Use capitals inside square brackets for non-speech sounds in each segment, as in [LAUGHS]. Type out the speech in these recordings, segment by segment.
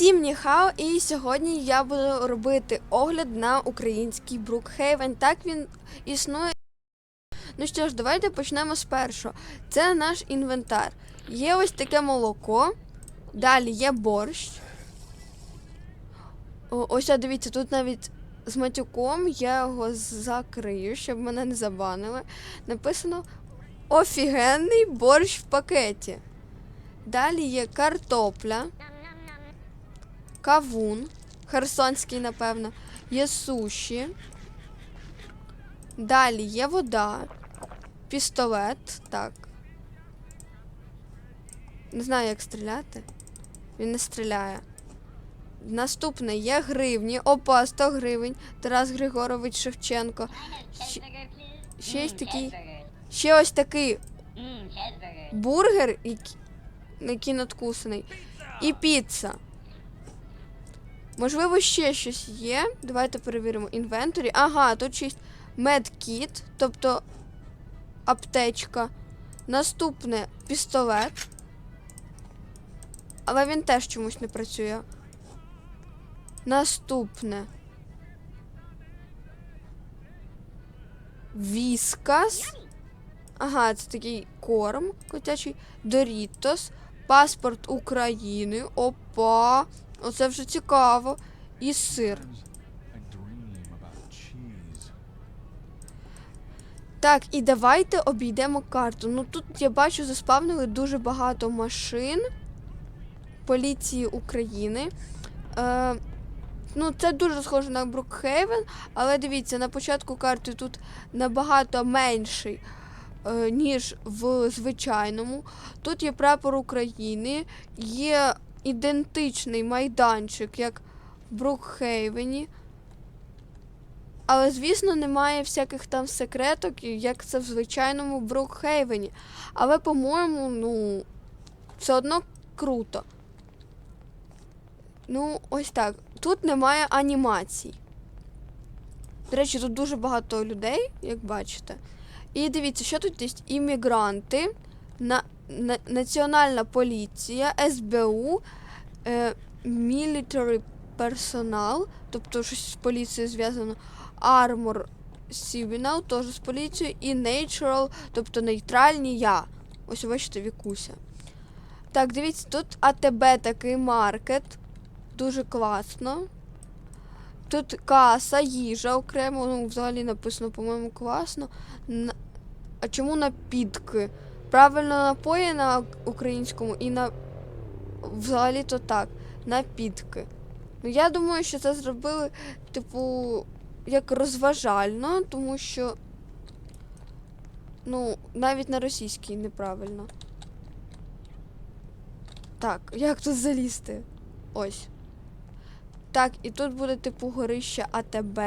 Всім ніхао, і сьогодні я буду робити огляд на український Брукхейвен. Так він існує. Ну що ж, давайте почнемо з першого. Це наш інвентар. Є ось таке молоко. Далі є борщ. О, ось, дивіться, тут навіть з матюком я його закрию, щоб мене не забанили. Написано Офігенний борщ в пакеті. Далі є картопля, кавун, херсонський, напевно, є суші. Далі є вода, пістолет, так. Не знаю, як стріляти. Він не стріляє. Наступне є гривні. Опа, 100 гривень. Тарас Григорович Шевченко. Ще, є такий. Ще ось такий бургер, який надкусаний. І піца. Можливо, ще щось є. Давайте перевіримо інвенторі. Ага, тут є медкіт, тобто аптечка. Наступне пістолет. Але він теж чомусь не працює. Наступне. Віскас. Ага, це такий корм котячий. Дорітос. Паспорт України. Опа. Оце вже цікаво. І сир. Так, і давайте обійдемо карту. Ну тут я бачу, заспавнили дуже багато машин поліції України. Е, ну, це дуже схоже на Брукхейвен, але дивіться, на початку карти тут набагато менший, е, ніж в звичайному. Тут є прапор України, є ідентичний майданчик, як в Брукхейвені. Але, звісно, немає всяких там секреток, як це в звичайному Брукхейвені. Але, по-моєму, ну, все одно круто. Ну, ось так. Тут немає анімацій. До речі, тут дуже багато людей, як бачите. І дивіться, що тут є іммігранти, на, Національна поліція, СБУ, е, military персонал, тобто щось з поліцією зв'язано, Armor Signal, теж з поліцією, і Natural, тобто нейтральні я. Ось бачите, Вікуся. Так, дивіться, тут АТБ такий маркет. Дуже класно. Тут каса, їжа окремо, ну, взагалі написано, по-моєму, класно. А чому напітки? Правильно напої на українському і на. Взагалі то так. Напітки. Ну, я думаю, що це зробили, типу, як розважально, тому що. Ну, навіть на російській неправильно. Так, як тут залізти? Ось. Так, і тут буде типу горище АТБ.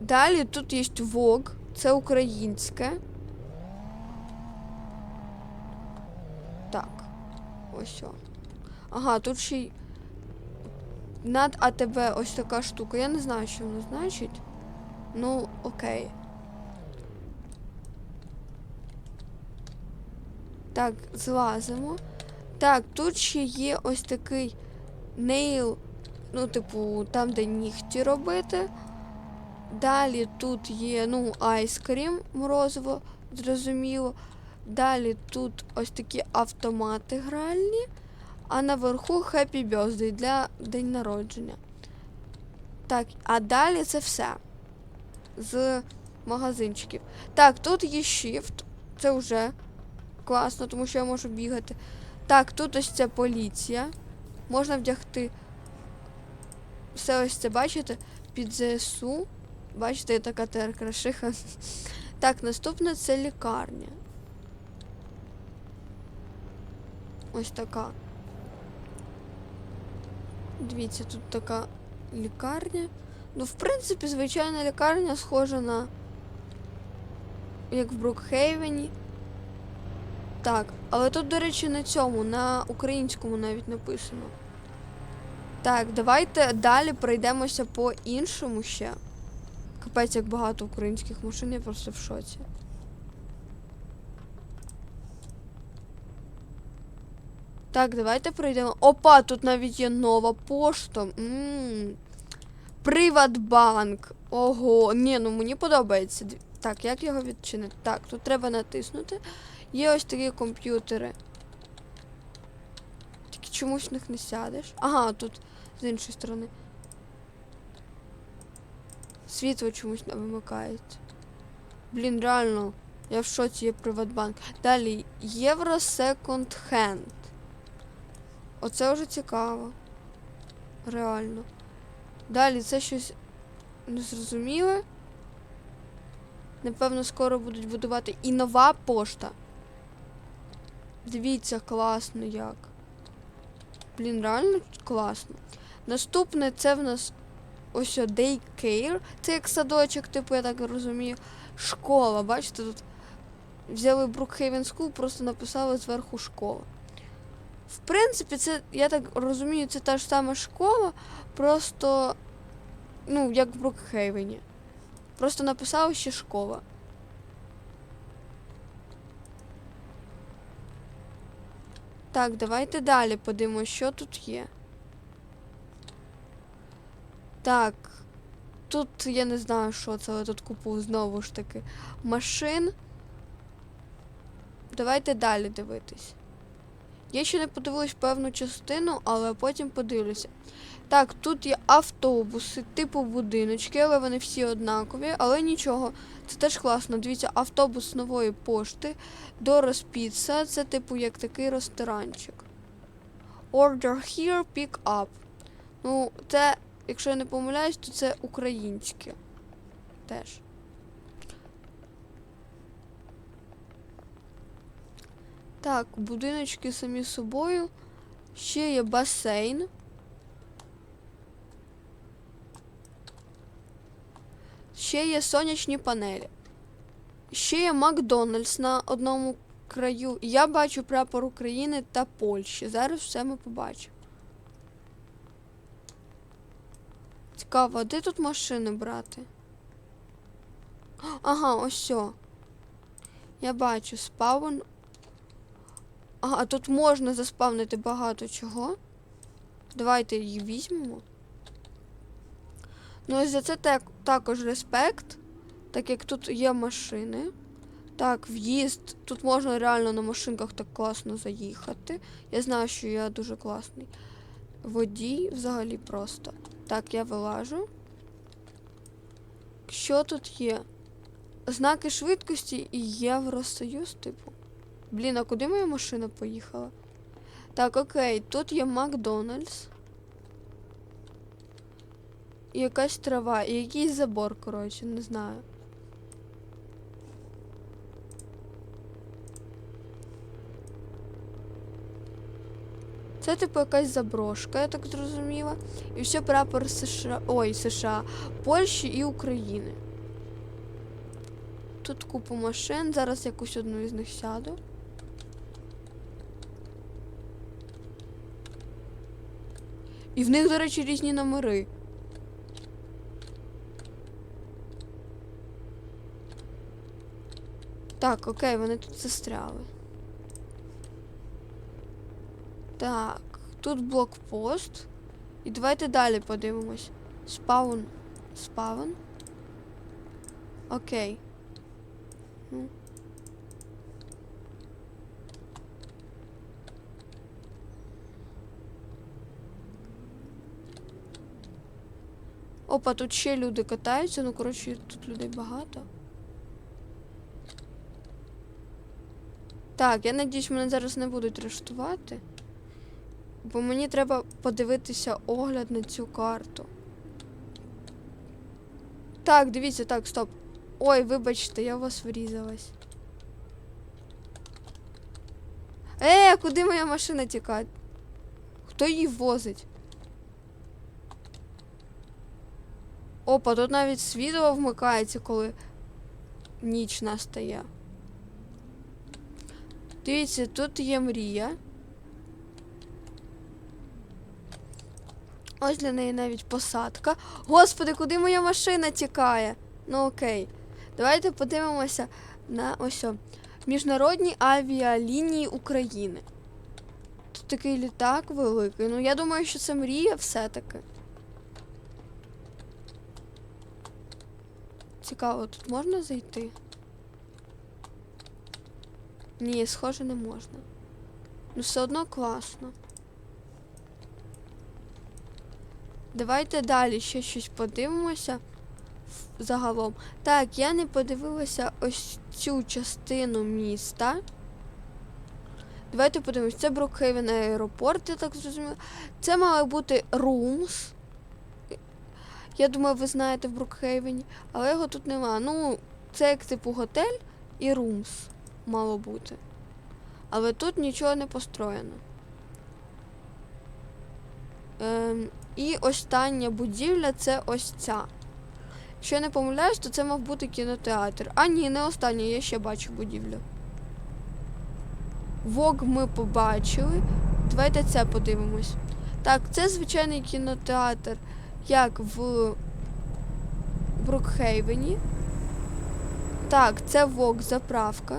Далі тут є ВОГ, це українське. Так. Ось о. Ага, тут ще й над АТБ ось така штука. Я не знаю, що воно значить. Ну, окей. Так, злазимо. Так, тут ще є ось такий нейл, ну, типу, там, де нігті робити. Далі тут є, ну, айскрім морозиво, зрозуміло. Далі тут ось такі автомати гральні, а наверху Happy Birthday для день народження. Так, а далі це все з магазинчиків. Так, тут є Shift, це вже класно, тому що я можу бігати. Так, тут ось ця поліція. Можна вдягти все ось це, бачите? Під ЗСУ. Бачите, є така теркрашиха. [LAUGHS] Так, наступне це лікарня. Ось така. Дивіться, тут така лікарня. Ну, в принципі, звичайна лікарня схожа на. як в Брукхейвені. Так, але тут, до речі, на цьому, на українському навіть написано. Так, давайте далі пройдемося по іншому ще. Капець, як багато українських машин, я просто в шоці. Так, давайте пройдемо. Опа, тут навіть є нова пошта. Приватбанк. Ого. Ні, ну мені подобається. Так, як його відчинити? Так, тут треба натиснути. Є ось такі комп'ютери. Тільки чомусь в них не сядеш. Ага, тут з іншої сторони. Світло чомусь не вимикається. Блін, реально. Я в шоці є Приватбанк. Далі Євро Секонд Хенд. Оце вже цікаво. Реально. Далі це щось незрозуміле. Напевно, скоро будуть будувати і нова пошта. Дивіться, класно як. Блін, реально класно. Наступне це в нас ось Daycare. Це як садочок, типу, я так розумію. Школа, бачите, тут взяли Brookhaven School, просто написали зверху школа. В принципі, це, я так розумію, це та ж сама школа, просто, ну, як в Брукхейвені. Просто написали ще школа. Так, давайте далі подивимося, що тут є. Так. Тут я не знаю, що це, але тут купу знову ж таки машин. Давайте далі дивитись. Я ще не подивилась певну частину, але потім подивлюся. Так, тут є автобуси, типу будиночки, але вони всі однакові, але нічого. Це теж класно. Дивіться, автобус нової пошти, Doros Pizza, це типу як такий ресторанчик. Order here, pick up. Ну, це, якщо я не помиляюсь, то це українське. Теж. Так, будиночки самі собою. Ще є басейн. Ще є сонячні панелі. Ще є Макдональдс на одному краю. Я бачу прапор України та Польщі. Зараз все ми побачимо. Цікаво, де тут машини брати? Ага, ось сьо. Я бачу спаун. Ага, тут можна заспавнити багато чого. Давайте її візьмемо. Ну і за це так, також респект, так як тут є машини. Так, в'їзд. Тут можна реально на машинках так класно заїхати. Я знаю, що я дуже класний. Водій взагалі просто. Так, я вилажу. Що тут є? Знаки швидкості і Євросоюз, типу. Блін, а куди моя машина поїхала? Так, окей, тут є Макдональдс. І якась трава, і якийсь забор, коротше, не знаю. Це типу якась заброшка, я так зрозуміла. І все прапор США. Ой, США, Польщі і України. Тут купу машин, зараз якусь одну із них сяду. І в них, до речі, різні номери. Так, окей, вони тут застряли. Так, тут блокпост. І давайте далі подивимось. Спаун. Спаун. Окей. Ну. Опа, тут ще люди катаються, ну коротше, тут людей багато. Так, я надіюсь, мене зараз не будуть арештувати. Бо мені треба подивитися огляд на цю карту. Так, дивіться, так, стоп. Ой, вибачте, я у вас врізалась. Е, куди моя машина тікає? Хто її возить? Опа, тут навіть світло вмикається, коли ніч настає. Дивіться, тут є мрія. Ось для неї навіть посадка. Господи, куди моя машина тікає? Ну окей. Давайте подивимося на ось. Міжнародні авіалінії України. Тут такий літак великий. Ну, я думаю, що це мрія все-таки. Цікаво, тут можна зайти? Ні, схоже, не можна. Ну, все одно класно. Давайте далі ще щось подивимося загалом. Так, я не подивилася ось цю частину міста. Давайте подивимось. Це Брукхейвен аеропорт, я так зрозуміла. Це має бути Румс. Я думаю, ви знаєте в Брукхейвені, але його тут нема. Ну, це як типу готель і Румс мало бути. Але тут нічого не построєно. Ем, і остання будівля це ось ця. Якщо я не помиляюсь, то це мав бути кінотеатр. А ні, не остання, я ще бачу будівлю. Вог ми побачили. Давайте це подивимось. Так, це звичайний кінотеатр, як в Брукхейвені. Так, це Вог заправка.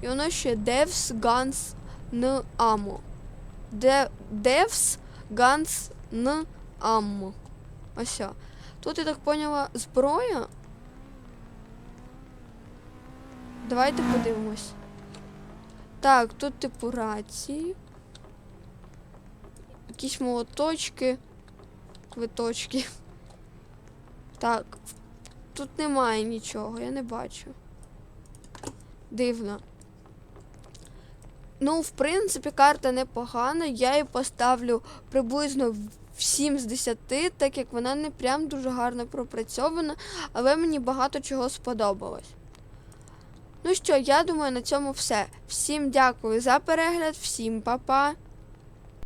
І воно ще Devs Guns N Ammo. Де- Devs Guns N Ammo. Ось. Тут, я так поняла, зброя. Давайте подивимось. Так, тут типу рації. Якісь молоточки, квиточки. Так, тут немає нічого, я не бачу. Дивно. Ну, в принципі, карта непогана. Я її поставлю приблизно в 7 з 10, так як вона не прям дуже гарно пропрацьована, але мені багато чого сподобалось. Ну що, я думаю, на цьому все. Всім дякую за перегляд, всім па-па.